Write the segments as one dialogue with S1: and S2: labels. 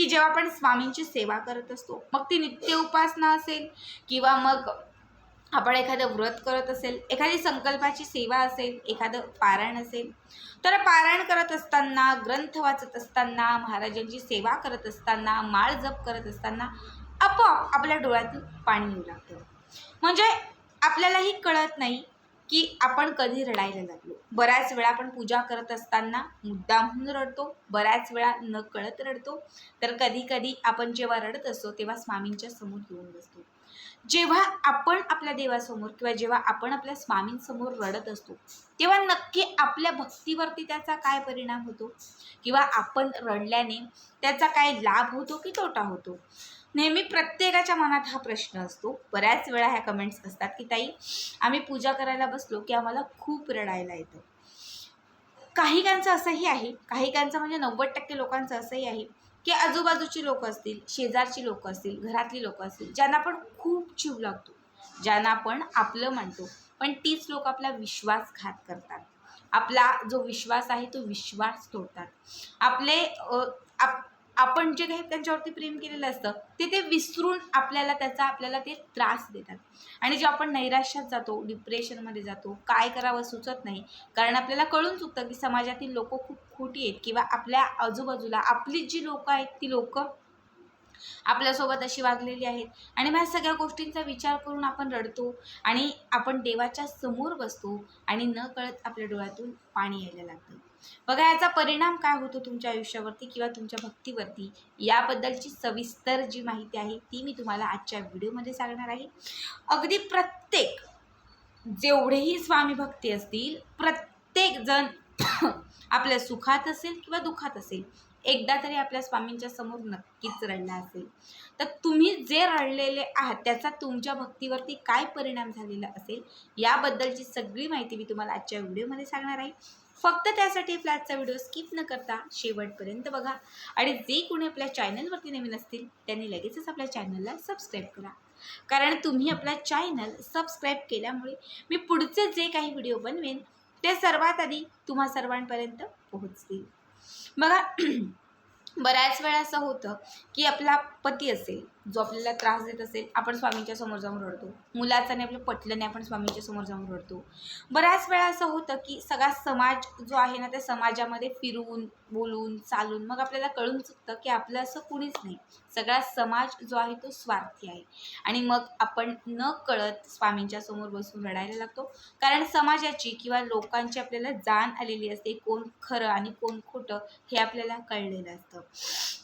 S1: की जेव्हा आपण स्वामींची सेवा करत असतो मग ती नित्य उपासना असेल किंवा मग आपण एखादं व्रत करत असेल एखादी संकल्पाची सेवा असेल एखादं पारायण असेल तर पारायण करत असताना ग्रंथ वाचत असताना महाराजांची सेवा करत असताना माळ जप करत असताना आपोआप आपल्या डोळ्यातून पाणी येऊ लागतं. म्हणजे आपल्यालाही कळत नाही की आपण कधी रडायला लागलो? बऱ्याच वेळा आपण पूजा करत असताना मुद्दामहून रडतो बऱ्याच वेळा न कळत रडतो. तर कधी कधी आपण जेव्हा रडत असतो तेव्हा स्वामींच्या समोर येऊन बसतो. जेव्हा आपण आपल्या देवासमोर किंवा जेव्हा आपण आपल्या स्वामींसमोर रडत असतो तेव्हा नक्की आपल्या भक्तीवरती त्याचा काय परिणाम होतो? किंवा आपण रडल्याने त्याचा काय लाभ होतो की तोटा होतो? नेहमी प्रत्येकाच्या मनात हा प्रश्न असतो. बऱ्याच वेळा ह्या कमेंट्स असतात की ताई आम्ही पूजा करायला बसलो की आम्हाला खूप रडायला येतं. काही कांचं असंही आहे. काही कांचं म्हणजे नव्वद टक्के लोकांचं असंही आहे की आजूबाजूची लोक असतील शेजारची लोक असतील घरातली लोक असतील ज्यांना आपण खूप जीव लागतो ज्यांना आपण आपलं म्हणतो पण तीच लोक आपला विश्वासघात करतात. आपला जो विश्वास आहे तो विश्वास तोडतात. आपले आप आपण जे काही त्यांच्यावरती प्रेम केलेलं असतं ते ते विसरून आपल्याला त्याचा आपल्याला ते त्रास देतात. आणि जे आपण नैराश्यात जातो डिप्रेशनमध्ये जातो काय करावं सुचत नाही कारण आपल्याला कळून चुकतं की समाजातील लोक खूप खोटी आहेत किंवा आपल्या आजूबाजूला आपली जी लोकं आहेत ती लोकं आपल्यासोबत अशी वागलेली आहेत. आणि मग ह्या सगळ्या गोष्टींचा विचार करून आपण रडतो आणि आपण देवाच्या समोर बसतो आणि न कळत आपल्या डोळ्यातून पाणी यायला लागतं. बघा याचा परिणाम काय होतो तुमच्या आयुष्यावरती किंवा तुमच्या भक्तीवरती? याबद्दलची सविस्तर जी माहिती आहे ती मी तुम्हाला आजच्या व्हिडिओमध्ये सांगणार आहे. अगदी प्रत्येक जेवढेही स्वामी भक्ती असतील प्रत्येक जण आपल्या सुखात असेल किंवा दुःखात असेल एकदा तरी आपल्या स्वामींच्या समोर नक्कीच रडला असेल. तर तुम्ही जे रडलेले आहात त्याचा तुमच्या भक्तीवरती काय परिणाम झालेला असेल याबद्दलची सगळी माहिती मी तुम्हाला आजच्या व्हिडिओमध्ये सांगणार आहे. फक्त त्यासाठी आपला आजचा व्हिडिओ स्किप न करता शेवटपर्यंत बघा. आणि जे कोणी आपल्या चॅनलवरती नवीन असतील त्यांनी लगेचच आपल्या चॅनलला सबस्क्राईब करा. कारण तुम्ही आपला चॅनल सबस्क्राईब केल्यामुळे मी पुढचे जे काही व्हिडिओ बनवेन ते सर्वात आधी तुम्हा सर्वांपर्यंत पोहोचतील. बघा बऱ्याच वेळा असं होतं की आपला पती असेल जो आपल्याला त्रास देत असेल आपण स्वामींच्या समोर जाऊन रडतो. मुलाचं नाही आपलं पटलं नाही आपण स्वामींच्या समोर जाऊन रडतो. बऱ्याच वेळा असं होतं की सगळा समाज जो आहे ना त्या समाजामध्ये फिरून बोलून चालून मग आपल्याला कळून चुकतं की आपलं असं कुणीच नाही. सगळा समाज जो आहे तो स्वार्थी आहे. आणि मग आपण न कळत स्वामींच्या समोर बसून रडायला लागतो. कारण समाजाची किंवा लोकांची आपल्याला जाण आलेली असते कोण खरं आणि कोण खोटं हे आपल्याला कळलेलं असतं.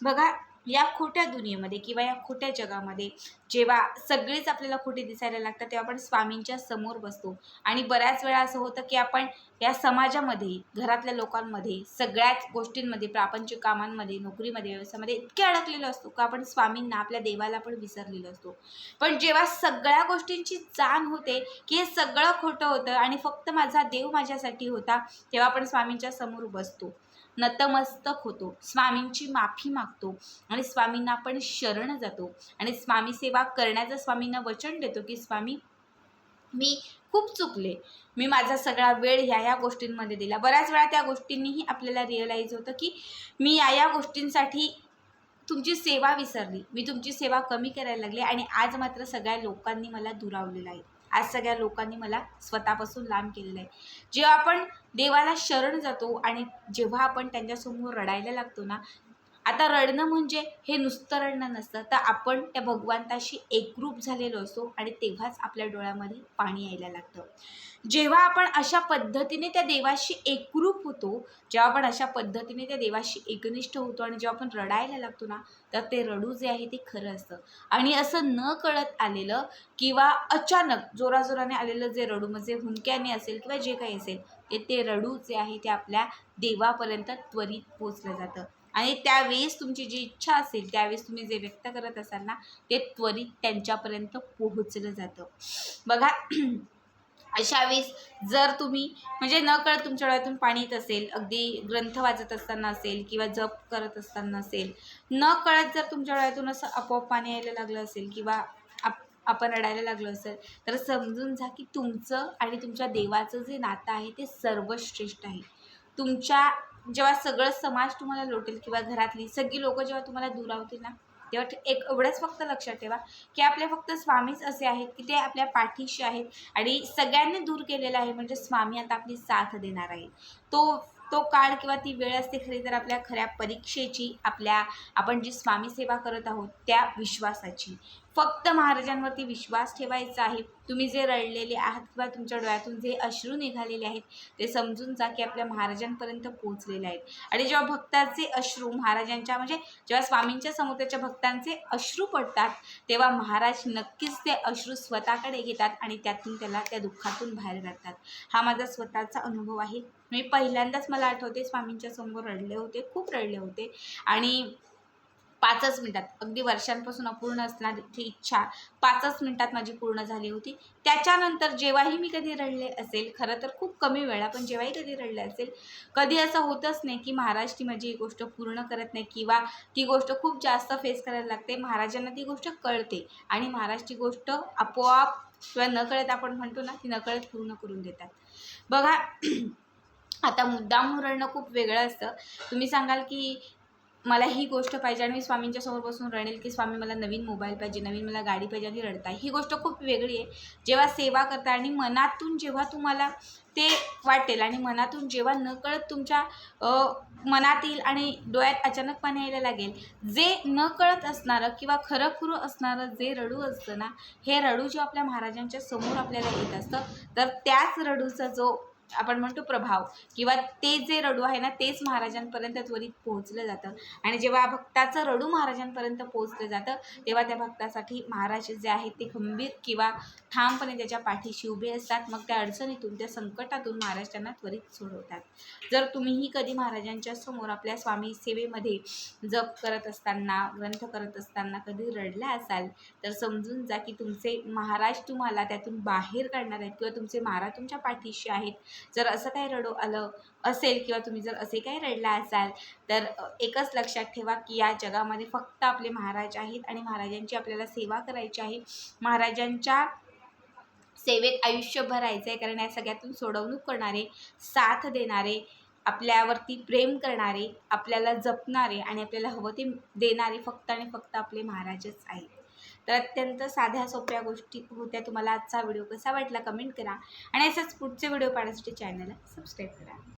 S1: बघा या खोट्या दुनियेमध्ये किंवा या खोट्या जगामध्ये जेव्हा सगळेच आपल्याला खोटे दिसायला लागतात तेव्हा आपण स्वामींच्या समोर बसतो. आणि बऱ्याच वेळा असं होतं की आपण या समाजामध्ये घरातल्या लोकांमध्ये सगळ्याच गोष्टींमध्ये प्रापंचिक कामांमध्ये नोकरीमध्ये व्यवसायामध्ये इतके अडकलेलो असतो का आपण स्वामींना आपल्या देवाला पण विसरलेलो असतो. पण जेव्हा सगळ्या गोष्टींची जाण होते की हे सगळं खोटं होतं आणि फक्त माझा देव माझ्यासाठी होता तेव्हा आपण स्वामींच्या समोर बसतो. नतमस्तक होतो. स्वामींची माफी मागतो आणि स्वामींना आपण शरण जातो. आणि स्वामी सेवा करण्याचं स्वामींना वचन देतो की स्वामी मी खूप चुकले. मी माझा सगळा वेळ ह्या ह्या गोष्टींमध्ये दिला. बऱ्याच वेळा त्या गोष्टींनीही आपल्याला रिअलाईज होतं की मी या या गोष्टींसाठी तुमची सेवा विसरली. मी तुमची सेवा कमी करायला लागले आणि आज मात्र सगळ्या लोकांनी मला दुरावलेलं आहे. आज सगळ्या लोकांनी मला स्वतःपासून लांब केलेलं आहे. जेव्हा आपण देवाला शरण जातो आणि जेव्हा आपण त्यांच्यासमोर रडायला लागतो ना आता रडणं म्हणजे हे नुसतं रडणं नसतं. तर आपण त्या भगवंताशी एकरूप झालेलो असतो आणि तेव्हाच आपल्या डोळ्यामध्ये पाणी यायला लागतं. जेव्हा आपण अशा पद्धतीने त्या देवाशी एकरूप होतो जेव्हा आपण अशा पद्धतीने त्या देवाशी एकनिष्ठ होतो आणि जेव्हा आपण रडायला लागतो ना तर ते रडू जे आहे ते खरं असतं. आणि असं न कळत आलेलं किंवा अचानक जोराजोराने आलेलं जे रडू म्हणजे हुंक्याने असेल किंवा जे काही असेल ते ते रडू जे आहे ते आपल्या देवापर्यंत त्वरित पोचलं जातं. आणि त्यावेळेस तुमची जी इच्छा असेल त्यावेळेस तुम्ही जे व्यक्त करत असाल ना ते त्वरित त्यांच्यापर्यंत पोहोचलं जातं. बघा अशा वेळेस जर तुम्ही म्हणजे न कळत तुमच्या डोळ्यातून पाणी येत असेल अगदी ग्रंथ वाचत असताना असेल किंवा जप करत असताना असेल न कळत जर तुमच्या डोळ्यातून असं आपोआप पाणी यायला लागलं असेल किंवा आप आपण रडायला लागलो असेल तर समजून जा की तुमचं आणि तुमच्या देवाचं जे नातं आहे ते सर्वश्रेष्ठ आहे. तुमच्या जेव्हा सगळं समाज तुम्हाला लोटेल किंवा घरातली सगळी लोकं जेव्हा तुम्हाला दुरावतील ना तेव्हा एक एवढंच फक्त लक्षात ठेवा की आपले फक्त स्वामीच असे आहेत की ते आपल्या पाठीशी आहेत आणि सगळ्यांनी दूर केलेलं आहे म्हणजे स्वामी आता आपली साथ देणार आहे. तो तो काळ किंवा ती वेळ असते खरी तर आपल्या खऱ्या परीक्षेची आपल्या आपण जी स्वामी सेवा करत आहोत त्या विश्वासाची. फक्त महाराजांवरती विश्वास ठेवायचा आहे. तुम्ही जे रडलेले आहात किंवा तुमच्या डोळ्यातून जे अश्रू निघालेले आहेत ते समजून जा की आपल्या महाराजांपर्यंत पोहोचलेले आहेत. आणि जेव्हा भक्ताचे अश्रू महाराजांच्या म्हणजे जेव्हा स्वामींच्या समुद्राच्या भक्तांचे अश्रू पडतात तेव्हा महाराज नक्कीच ते अश्रू स्वतःकडे घेतात आणि त्यातून त्याला त्या दुःखातून बाहेर काढतात. हा माझा स्वतःचा अनुभव आहे. मी पहिल्यांदाच मला आठवते स्वामींच्या समोर रडले होते खूप रडले होते. आणि पाचच मिनटात. अगदी वर्षांपासून अपूर्ण असणारी इच्छा पाचच मिनटात माझी पूर्ण झाली होती. त्याच्यानंतर जेव्हाही मी कधी रडले असेल खरं तर खूप कमी वेळा पण जेव्हाही कधी रडले असेल कधी असं होतच नाही की महाराज ती माझी ही गोष्ट पूर्ण करत नाही किंवा ती गोष्ट खूप जास्त फेस करायला लागते. महाराजांना ती गोष्ट कळते आणि महाराज ती गोष्ट आपोआप किंवा नकळत आपण म्हणतो ना ती नकळत पूर्ण करून देतात. बघा आता मुद्दाम रडणं खूप वेगळं असतं. तुम्ही सांगाल की मला ही गोष्ट पाहिजे आणि मी स्वामींच्या समोर बसून रडेल की स्वामी मला नवीन मोबाईल पाहिजे नवीन मला गाडी पाहिजे आणि रडताय. ही गोष्ट खूप वेगळी आहे. जेव्हा सेवा करता आणि मनातून जेव्हा तुम्हाला ते वाटेल आणि मनातून जेव्हा नकळत तुमच्या मनात येईल आणि डोळ्यात अचानक पाणी यायला लागेल जे न कळत असणारं किंवा खरं खुरं असणारं जे रडू असतं ना हे रडू जे आपल्या महाराजांच्या समोर आपल्याला येत असतं तर त्याच रडूचा जो आपण म्हणतो प्रभाव किंवा ते जे रडू आहे ना तेच महाराजांपर्यंत त्वरित पोहोचलं जातं. आणि जेव्हा भक्ताचं रडू महाराजांपर्यंत पोहोचलं जातं तेव्हा त्या भक्तासाठी महाराज जे आहेत ते खंबीर किंवा ठामपणे त्याच्या पाठीशी उभे असतात. मग त्या अडचणीतून त्या संकटातून महाराज त्यांना त्वरित सोडवतात. जर तुम्हीही कधी महाराजांच्या समोर आपल्या स्वामी सेवेमध्ये जप करत असताना ग्रंथ करत असताना कधी रडला असाल तर समजून जा की तुमचे महाराज तुम्हाला त्यातून बाहेर काढणार आहेत किंवा तुमचे महाराज तुमच्या पाठीशी आहेत. जर असं काही रडू आलं असेल किंवा तुम्ही जर असे काही रडला असाल तर एकच लक्षात ठेवा की या जगामध्ये फक्त आपले महाराज आहेत आणि महाराजांची आपल्याला सेवा करायची आहे. महाराजांच्या सेवेत आयुष्य भरायचं आहे कारण या सगळ्यातून सोडवणूक करणारे साथ देणारे आपल्यावरती प्रेम करणारे आपल्याला जपणारे आणि आपल्याला हवं ते देणारे फक्त आणि फक्त आपले महाराजच आहेत. तर अत्यंत साध्या सोप्या गोष्टी होत्या. तुम्हाला आजचा व्हिडिओ कसा वाटला कमेंट करा. आणि असाच पुढचे व्हिडिओ पाहण्यासाठी चॅनलला सबस्क्राईब करा.